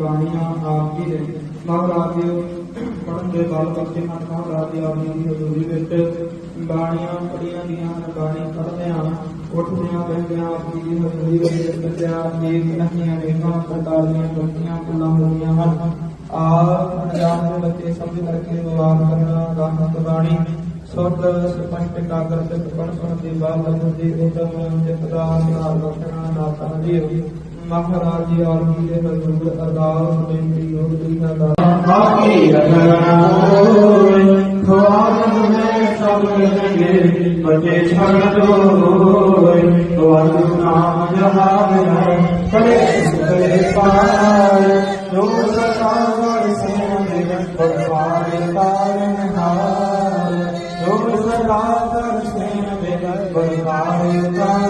ਬਾਣੀਆਂ ਆਪ ਜੀ ਨੇ। ਮਹਾਰਾਜ ਪੜਨ ਦੇ ਬਾਅਦ ਬੱਚੇ ਹਨ। ਮਹਾਰਾਜ ਆਪ ਜੀ ਦੀ ਹਜ਼ੂਰੀ ਵਿੱਚ ਬਾਣੀਆਂ ਪੜੀਆਂ ਦੀਆਂ ਹਨ, ਬਾਣੀ ਪੜ੍ਹਦੇ ਹਨ, ਉੱਠਦਿਆਂ ਬਹਿੰਦਿਆਂ ਆਪ ਜੀ ਦੀ ਹਜ਼ੂਰੀ ਵਿੱਚ ਬੱਚਿਆਂ ਏਕ ਨਹੀਂ ਅਨੇਕਾਂ ਪ੍ਰਕਾਰ ਦੀਆਂ ਗਲਤੀਆਂ ਭੁੱਲਾਂ ਹੁੰਦੀਆਂ ਹਨ। ਆਪ ਪੰਜਾਬ ਦੇ ਬੱਚੇ ਸਮਝ ਕਰਕੇ ਵਿਵਹਾਰ ਕਰਨਾ ਗਾਹਕ ਬਾਣੀ ਸੁਰਤ ਸਪਸ਼ਟ ਕਾਗਰ ਤੇ ਪੜ੍ਹ ਸੁਣ ਦੇ ਬਾਅਦ ਲਫ਼ਜ਼ ਦੀ ਉਤਮ ਜਿਤ ਦਾ ਆਧਾਰ ਬਖਸ਼ਣਾ ਦਾਤਾ ਦੀ ਮਹਾਰਾਜ ਜੀ ਆਲਮੀ ਦੇ ਹਜ਼ੂਰ ਅਰਦਾਸ ਬੇਨਤੀ ਹੋਤੀ ਨਾ ਦਾ ਬਾਕੀ ਰਖਣਾ ਖਵਾਨ ਮੈਂ ਸਭ ਲਗੇ ਬਚੇ ਛੜ ਦੋਏ ਵਾਹਿਗੁਰੂ ਨਾਮ ਜਹਾਨ ਹੈ ਕਲੇ ਸੁਤਰੇ ਪਾਰ ਜੋ ਸਤਾਵਰ ਸੇਨੇ ਪਰ ਪਾਰੇ ਤਾਰਨ ਹਾਰ ਜੋ ਸਤਾਵਰ ਸੇਨੇ ਪਰ ਪਾਰੇ ਤਾਰਨ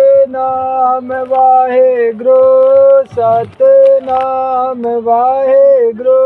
नाम वाहे गुरु सत नाम वाहे गुरु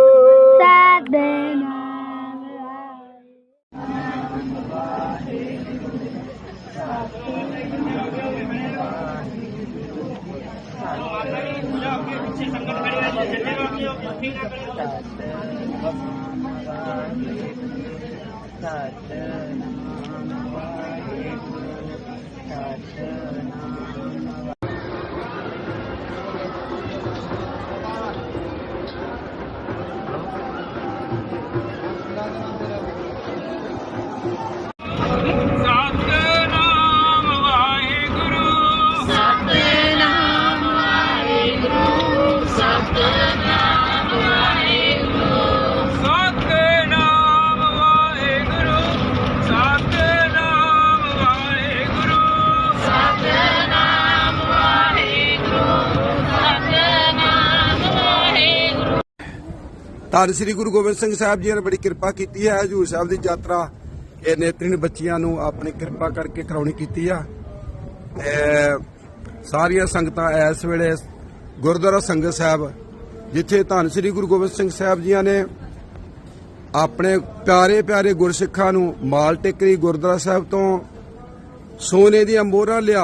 ਧੰਨ ਸ੍ਰੀ ਗੁਰੂ ਗੋਬਿੰਦ ਸਿੰਘ ਸਾਹਿਬ ਜੀ ਨੇ ਬੜੀ ਕਿਰਪਾ ਕੀਤੀ ਹੈ। ਹਜੂਰ ਸਾਹਿਬ ਦੀ ਯਾਤਰਾ ਇਹ ਨੇਤਰੀਨ ਬੱਚੀਆਂ ਨੂੰ ਆਪਣੀ ਕਿਰਪਾ ਕਰਕੇ ਕਰਾਉਣੀ ਕੀਤੀ ਆ। ਸਾਰੀਆਂ ਸੰਗਤਾਂ ਇਸ ਵੇਲੇ ਗੁਰਦੁਆਰਾ ਸੰਗਤ ਸਾਹਿਬ, ਜਿੱਥੇ ਧੰਨ ਸ੍ਰੀ ਗੁਰੂ ਗੋਬਿੰਦ ਸਿੰਘ ਸਾਹਿਬ ਜੀਆਂ ਨੇ ਆਪਣੇ ਪਿਆਰੇ ਪਿਆਰੇ ਗੁਰਸਿੱਖਾਂ ਨੂੰ ਮਾਲ ਟੇਕਰੀ ਗੁਰਦੁਆਰਾ ਸਾਹਿਬ ਤੋਂ ਸੋਨੇ ਦੀਆਂ ਮੋਹਰਾਂ ਲਿਆ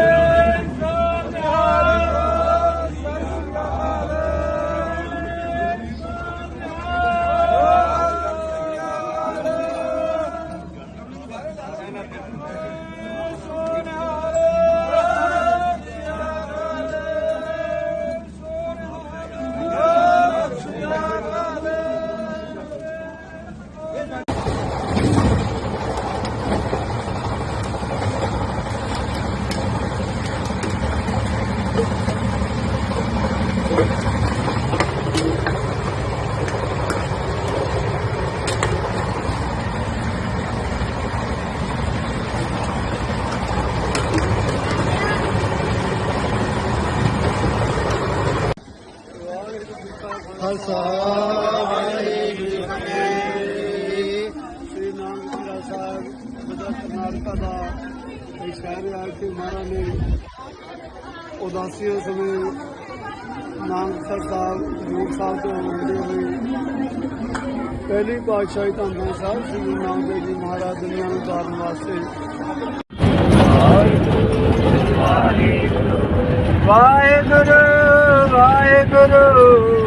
ਖਾਲਸਾ ਵਾਹਿਗੁਰੂ ਜੀ ਕੀ ਫਤਿਹ। ਸ੍ਰੀ ਨਾਨਕ ਸਿੰਘ ਸਾਹਿਬ ਜਿਹੜਾ ਕਰਨਾਟਕਾ ਦਾ ਇੱਕ ਸ਼ਹਿਰ ਆ ਕੇ ਮਹਾਰਾਜ ਨੇ ਉਦਾਸੀ ਉਸ ਸਮੇਂ ਨਾਨਕ ਸਾਹਿਬ, ਜੋਗ ਸਾਹਿਬ ਤੋਂ ਹੁੰਦੇ ਹੋਏ ਪਹਿਲੀ ਪਾਤਸ਼ਾਹੀ ਤਾਂ ਗੁਰੂ ਸਾਹਿਬ, ਸ੍ਰੀ ਨਾਨਕ ਜੀ ਮਹਾਰਾਜ ਦੁਨੀਆ ਨੂੰ ਦਾਨ ਵਾਸਤੇ। ਵਾਹਿਗੁਰੂ ਵਾਹਿਗੁਰੂ ਵਾਹਿਗੁਰੂ।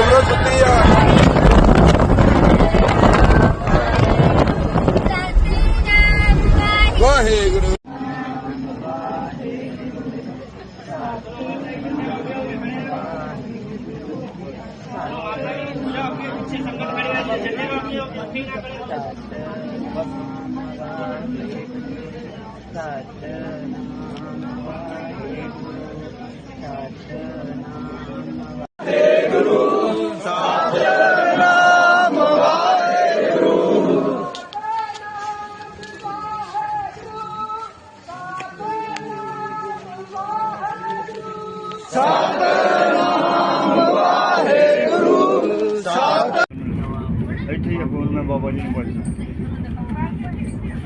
ਸਿਮਰਨ ਸੁੱਤੀ ਆ। ਵਾਹਿਗੁਰੂ। ਇੱਥੇ ਹੀ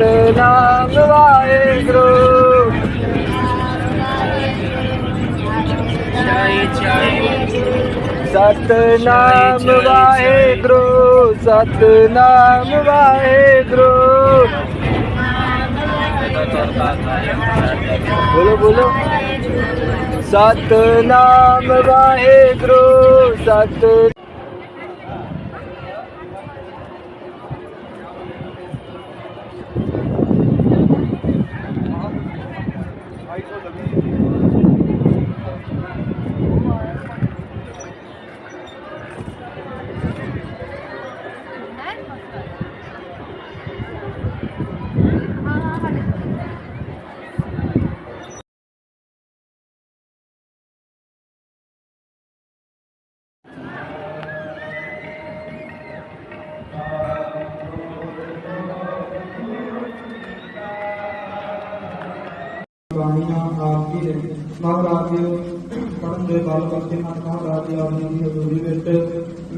ਨਾਮ ਵਾਹਿਗੁਰੂ। ਸਤਨਾਮ ਵਾਹਿਗੁਰੂ ਸਤਨਾਮ ਵਾਹਿਗੁਰੂ। ਬੋਲੋ ਬੋਲੋ। ਸਤਨਾਮ ਵਾਹਿਗੁਰੂ ਸਤ ਬਾਣੀਆਂ ਆਪ ਜੀ ਦੇ ਮਹਾਰਾਜ ਪੜਨ ਦੇ ਬਾਲ ਬੱਚੇ ਮਨ ਮਹਾਰਾਜ ਆਪ ਜੀ ਦੀ ਹਜ਼ੂਰੀ ਵਿੱਚ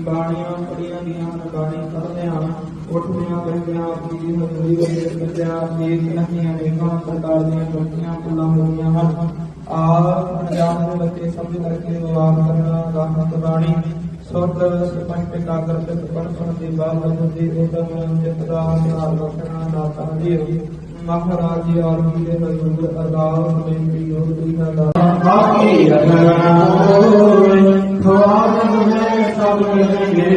ਬਾਣੀਆਂ ਪੜੀਆਂ ਦੀਆਂ ਹਨ ਬਾਣੀ ਪੜ੍ਹਦੇ ਹਨ, ਉੱਠਦਿਆਂ ਬਹਿੰਦਿਆਂ ਆਪ ਜੀ ਦੀ ਹਜ਼ੂਰੀ ਵਿੱਚ ਬੱਚਿਆਂ ਏਕ ਨਹੀਂ ਅਨੇਕਾਂ ਪ੍ਰਕਾਰ ਦੀਆਂ ਬੱਚੀਆਂ ਪੁੱਲਾਂ ਹੋਈਆਂ ਹਨ। ਆਪ ਪੰਜਾਬ ਦੇ ਬੱਚੇ ਸਭ ਕਰਕੇ ਵਾਰ ਕਰਨਾ ਰਹਿਮਤ ਬਾਣੀ ਸੁਰਤ ਸਪੰਚ ਕਾਗਰ ਤੇ ਪੜ੍ਹ ਸੁਣ ਦੀ ਬਾਲ ਬੰਦ ਦੀ ਉਦਮ ਚਿਤ ਦਾ ਨਿਹਾਲ ਰੱਖਣਾ, ਦਾਤਾ ਦੀ ਮਹਾਰਾਜ ਜੀ ਆਪ ਜੀ ਦੇ ਹਜ਼ੂਰ ਅਰਦਾਸ ਬੇਨਤੀ ਹੋ ਗਈ ਹੈ ਦਾ ਬਾਕੀ ਰਖਣਾ ਹੋਏ ਖਵਾਜ ਮੈਂ ਸਭ ਮਿਲਣਗੇ,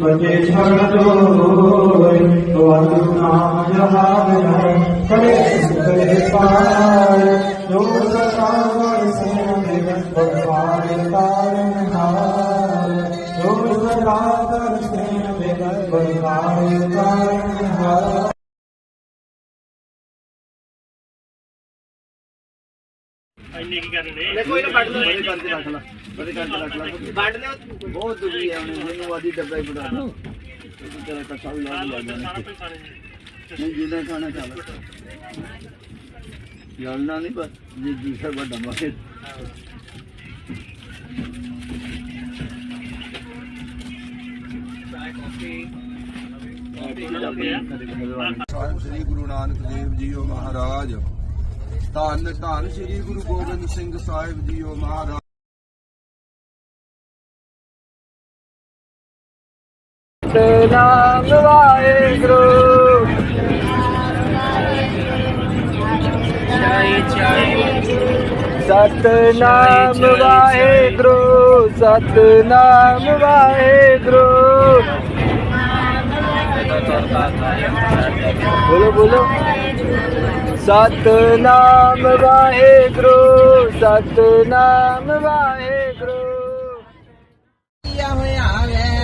ਬੱਚੇ ਛੱਡ ਦੋਏ ਵਾਹਿਗੁਰੂ ਨਾਮ ਜਹਾਨ ਹੈ ਕਰੇ ਕਰੇ ਪਾਏ ਜੋ ਸਤਾਵਰ ਸੇਨ ਦੇ ਤਾਰਨ ਹਾਰ ਜੋ ਸਤਾਵਰ ਸੇਨ ਦੇ ਤਾਰਨ ਹਾਰ। ਕੋਈ ਨਾ ਕੱਢ ਲਓ। ਬੜੇ ਕਰਕੇ ਰੱਖ ਲਾ ਬੜੇ ਕਰਕੇ ਰੱਖ ਲਾ। ਕੱਢ ਲਿਓ। ਬਹੁਤ ਦੁਖੀ ਹੈ ਉਹਨੇ ਮੈਨੂੰ ਆਦੀ ਡੱਬਾ ਹੀ ਬਣਾ ਦੋ ਤੇਰਾ ਕੱਟਾ ਵੀ ਲਾ ਲਿਆ ਨਹੀਂ ਜਿੰਨਾ ਖਾਣਾ ਖਾ ਲੈ। ਜਲਣਾ ਨਹੀਂ ਪਰ ਜੇ ਦੂਸਰਾ ਵੱਡਾ ਮਾਰੇ ਸਾਹਿਬ ਸ੍ਰੀ ਗੁਰੂ ਨਾਨਕ ਦੇਵ ਜੀਓ ਮਹਾਰਾਜ ਧੰਨ ਧੰਨ ਸ੍ਰੀ ਗੁਰੂ ਗੋਬਿੰਦ ਸਿੰਘ ਸਾਹਿਬ ਜੀਓ ਮਹਾਰਾਜ। ਨਾਮ ਵਾਹਿਗੁਰੂ ਸਤਨਾਮ ਵਾਹਿਗੁਰੂ। ਸਤਨਾਮ ਵਾਹਿਗੁਰੂ। ਬੋਲੋ ਬੋਲੋ ਸਤਨਾਮ ਵਾਹਿਗੁਰੂ ਸਤਨਾਮ ਵਾਹਿਗੁਰੂ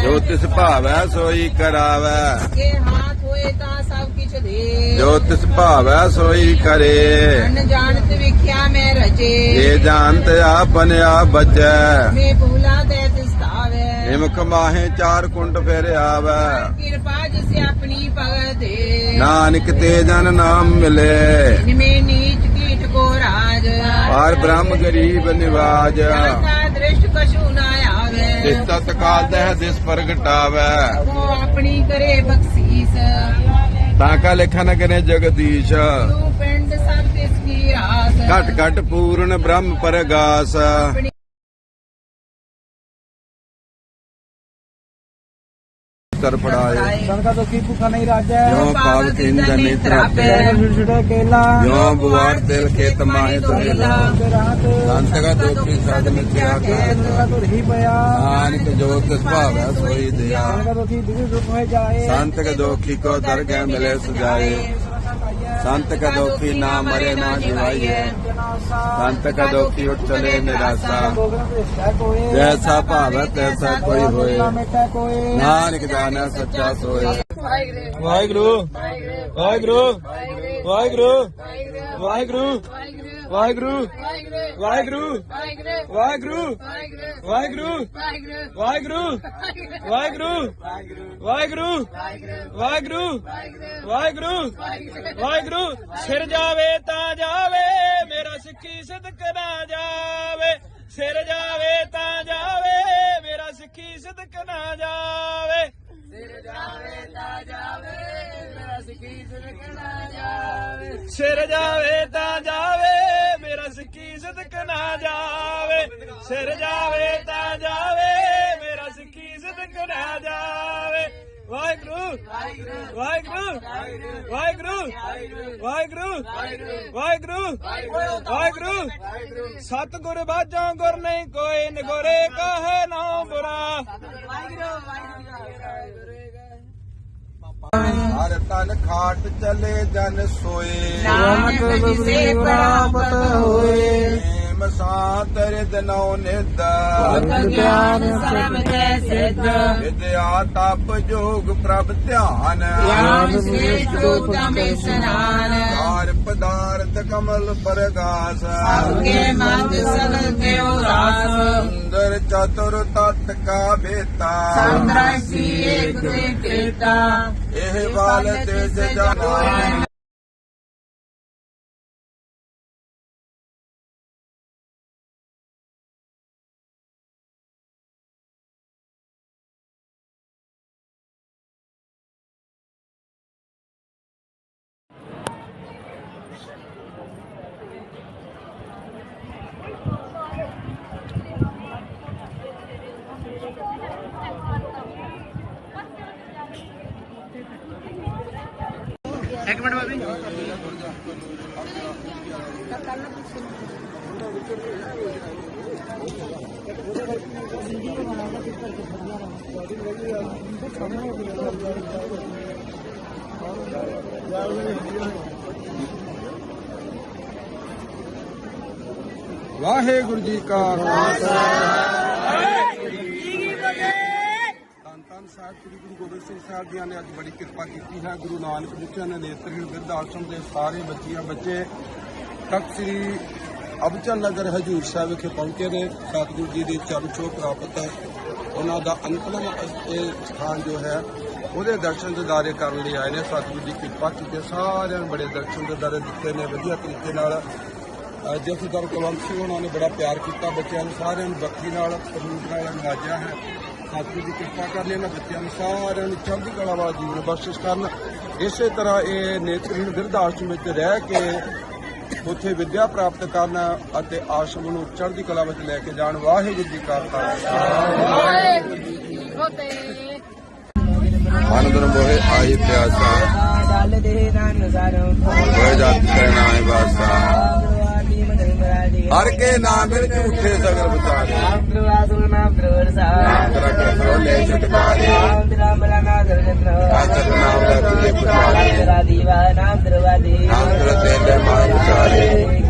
ਜੋ ਤਿਸ ਭਾਵੈ ਸੋਈ ਕਰਾਵੈ ਕੇ ਹਾਥ ਹੋਏ ਤਾਂ ਸਭ ਕਿਛ ਦੇ ਜੋ ਤਿਸ ਭਾਵੈ ਸੋਈ ਕਰੇ ਅਨ ਜਾਣਤ ਵਿਖਿਆ ਮੈਂ ਰਜੇ ਇਹ ਜਾਣਤ ਆਪਨ ਆਪ ਬਚੈ ਮੈਂ ਭੂਲਾ ਦੇ ਨਿਮਕ ਮਾਹੇ ਚਾਰ ਕੁੰਡ ਫਿਰ ਆਵੈ। ਕਿਰਪਾ ਜਿਸ ਆਪਣੀ ਭਗਤ ਦੇ ਨਾਨਕ ਤੇ ਜਨ ਨਾਮ ਮਿਲੇ। ਨਿਮੇ ਨੀਚ ਕੀਟ ਕੋ ਰਾਜ। ਪਾਰ ਬ੍ਰਹਮ ਗਰੀਬ ਨਿਵਾਜ। ਜਾਤਾ ਦ੍ਰਿਸ਼ਟ ਕਛੂ ਨਾ ਆਵੇ। ਤਿਸ ਤਤ ਕਾਲ ਦਹਿ ਦਿਸ ਪ੍ਰਗਟਾਵੈ ਉਹ ਆਪਣੀ ਕਰੇ ਬਖਸ਼ੀਸ। ਤਾਂ ਕਾ ਲੇਖਾ ਨ ਕਰੇ ਜਗਦੀਸ਼। ਤੂੰ ਪਿੰਡ ਸਭ ਤਿਸ ਕੀ ਘਟ ਘਟ ਪੂਰਨ ਬ੍ਰਹਮ ਪਰਗਾਸ। कर पड़ाए संका दुखी भूखा नहीं राजा यो पाप के इंद्र नेत्र आपे केला यो बुवार दिल के तमाहे तुहेला संत का दुखी साधन क्या कर नानक जो तिस भावै सोई दया संत का दुखी को दरगाह मिले सजाए संत का दुखी ना मरे ना जिवाइए संत का दुखी उठ चले निराशा जैसा भावत तैसा कोई होए नानक जाना सच्चा सोए वाहिगुरु वाहिगुरु वाहिगुरु वाहिगुरु वाहिगुरु ਵਾਹਿਗੁਰੂ ਵਾਹਿਗੁਰੂ ਵਾਹਿਗੁਰੂ ਵਾਹਿਗੁਰੂ ਵਾਹਿਗੁਰੂ ਵਾਹਿਗੁਰੂ ਵਾਹਿਗੁਰੂ ਵਾਹਿਗੁਰੂ ਵਾਹਿਗੁਰੂ ਵਾਹਿਗੁਰੂ ਸਿਰ ਜਾਵੇ ਤਾਂ ਜਾਵੇ ਮੇਰਾ ਸਿੱਖੀ ਸਿਦਕ ਨਾ ਜਾਵੇ ਸਿਰ ਜਾਵੇ ਤਾਂ ਜਾਵੇ ਮੇਰਾ ਸਿੱਖੀ ਸਿਦਕ ਨਾ ਜਾਵੇ ਸਿਰ ਜਾਵੇ ਤਾਂ ਜਾਵੇ ਮੇਰਾ ਸਿੱਖੀ ਨਾ ਜਾਵੇ ਸਿਰ ਜਾਵੇ ਤਾਂ ਜਾਵੇ ਮੇਰਾ ਸਿੱਖੀ ਸਦਕ ਨਾ ਜਾਵੇ। ਵਾਹਿਗੁਰੂ ਵਾਹਿਗੁਰੂ ਵਾਹਿਗੁਰੂ ਵਾਹਿਗੁਰੂ ਵਾਹਿਗੁਰੂ ਵਾਹਿਗੁਰੂ। ਸਤਿਗੁਰ ਬਾਝੋਂ ਗੁਰ ਨਹੀਂ ਕੋਈ ਨਿਗੋਰੇ ਕਹੇ ਨਾ ਬੁਰਾ। ਹਰ ਤਨ ਖਾਟ ਚਲੇ ਜਨ ਸੋਏ। ਨਾਨਕ ਜਿਸੇ ਪ੍ਰਾਪਤ ਹੋਏ। ਨੇਮ ਸਾਤਰ ਦਿਨੋ ਨਿਦ ਗਿਆਨ ਸਰਬ ਕੈ ਸਿੱਧ। ਵਿਦਿਆ ਤਪ ਜੋਗ ਪ੍ਰਭ ਧਿਆਨ। ਗਿਆਨ ਸ੍ਰੇਸ਼ਟ ਉਤਮੇ ਸਨਾਨ। ਕਾਰ ਪਦਾਰਥ ਕਮਲ ਪਰਗਾਸ। ਅਗੇ ਮੰਗ ਸਗਲ ਕਿਉ ਰਾਸ। ਸੁੰਦਰ ਚਤੁਰ ਤਤ ਕਾ ਬੇਤਾ। ਸੰਤਰਾਸੀ ਏਕ ਤੇ ਤੇਤਾ ਇਹ ਬਾਲ ਤੇ ਜਨਾ ਵਾਹਿਗੁਰੂ ਜੀ ਕਾ ਖਾਲਸਾ। ਧੰਨ ਧੰਨ ਸਾਹਿਬ, ਸ੍ਰੀ ਗੁਰੂ ਗੋਬਿੰਦ ਸਿੰਘ ਸਾਹਿਬ ਜੀ ਨੇ ਅੱਜ ਬੜੀ ਕਿਰਪਾ ਕੀਤੀ ਹੈ। ਗੁਰੂ ਨਾਨਕ ਬੱਚਿਆਂ ਨੇ ਨੇਤਰਹੀਣ ਬਿਰਧ ਆਸ਼ਰਮ ਦੇ ਸਾਰੇ ਬੱਚੀਆਂ ਬੱਚੇ ਤਖਤ ਸ੍ਰੀ ਅਬਚਲ ਨਗਰ ਹਜੂਰ ਸਾਹਿਬ ਵਿਖੇ ਪਹੁੰਚੇ ਨੇ। ਸਤਿਗੁਰੂ ਜੀ ਦੇ ਚਰਨ ਛੋਹ ਪ੍ਰਾਪਤ ਹੈ। ਉਹਨਾਂ ਦਾ ਅੰਤਮ ਇਹ ਸਥਾਨ ਜੋ ਹੈ, ਉਹਦੇ ਦਰਸ਼ਨ ਦਿਦਾਰੇ ਕਰਨ ਲਈ ਆਏ ਨੇ। ਸਤਿਗੁਰੂ ਦੀ ਕਿਰਪਾ ਕੀਤੀ ਸਾਰਿਆਂ ਨੂੰ ਬੜੇ ਦਰਸ਼ਨ ਦਿਦਾਰੇ ਦਿੱਤੇ ਨੇ, ਵਧੀਆ ਤਰੀਕੇ ਨਾਲ। ਅਹ ਜਥੇਦਾਰ ਕੁਲਵੰਤ ਸਿੰਘ ਉਹਨਾਂ ਨੇ ਬੜਾ ਪਿਆਰ ਕੀਤਾ। ਬੱਚਿਆਂ ਨੂੰ ਸਾਰਿਆਂ ਨੂੰ ਬੱਖੀ ਨਾਲ ਸਰੂਪ ਨਾਲ ਨਵਾਜਿਆ ਹੈ। ਸਤਿਗੁਰੂ ਦੀ ਕਿਰਪਾ ਕਰ ਲਈ ਇਹਨਾਂ ਬੱਚਿਆਂ ਨੂੰ, ਸਾਰਿਆਂ ਨੂੰ ਚੜ੍ਹਦੀ ਕਲਾ ਵਾਲਾ ਜੀਵਨ ਬਖਸ਼ਿਸ਼ ਕਰਨ। ਇਸੇ ਤਰ੍ਹਾਂ ਇਹ ਨੇਤਰਹੀਣ ਬਿਰਧ ਆਸ਼ਰਮ ਵਿੱਚ ਰਹਿ ਕੇ ਉੱਥੇ ਵਿੱਦਿਆ ਪ੍ਰਾਪਤ ਕਰਨ ਅਤੇ ਆਸ਼ਰਮ ਨੂੰ ਚੜ੍ਹਦੀ ਕਲਾ ਵਿੱਚ ਲੈ ਕੇ ਜਾਣ ਵਾਹਿਗੁਰੂ ਜੀ ਕਾ ਖਾਲਸਾ ਆਨੰਦ ਮੋਹਿ ਆਈ ਪਿਆਸਾ ਦਲ ਦੇ ਰਨ ਸਰੋਂ ਹੋਏ ਜਾਤ ਕਰਨਾ ਹੈ ਵਾਸਾ ਆਦੀ ਮਦਨ ਮਰਾਦੀ ਹਰ ਕੇ ਨਾਮ ਵਿੱਚ ਝੂਠੇ ਸਗਲ ਵਿਚਾਰੇ ਨਾਮ ਦਰਵਾਜ਼ੂ ਨਾਮ ਦਰਵਾਜ਼ਾ ਨਾਮ ਤੇਰਾ ਕੇ ਫਰੋਲੇ ਛੁਟਕਾਰੇ। ਨਾਮ ਤੇਰਾ ਬਲਾ ਨਾਮ ਦਰਜਨ ਆਦਰ ਨਾਮ ਦਾ ਤੁਝੇ ਪੁਜਾਰੇ ਤੇਰਾ ਦੀਵਾ ਨਾਮ ਦਰਵਾਜ਼ੇ ਨਾਮ ਤੇਰਾ ਤੇਲੇ ਮਾਰ ਵਿਚਾਰੇ।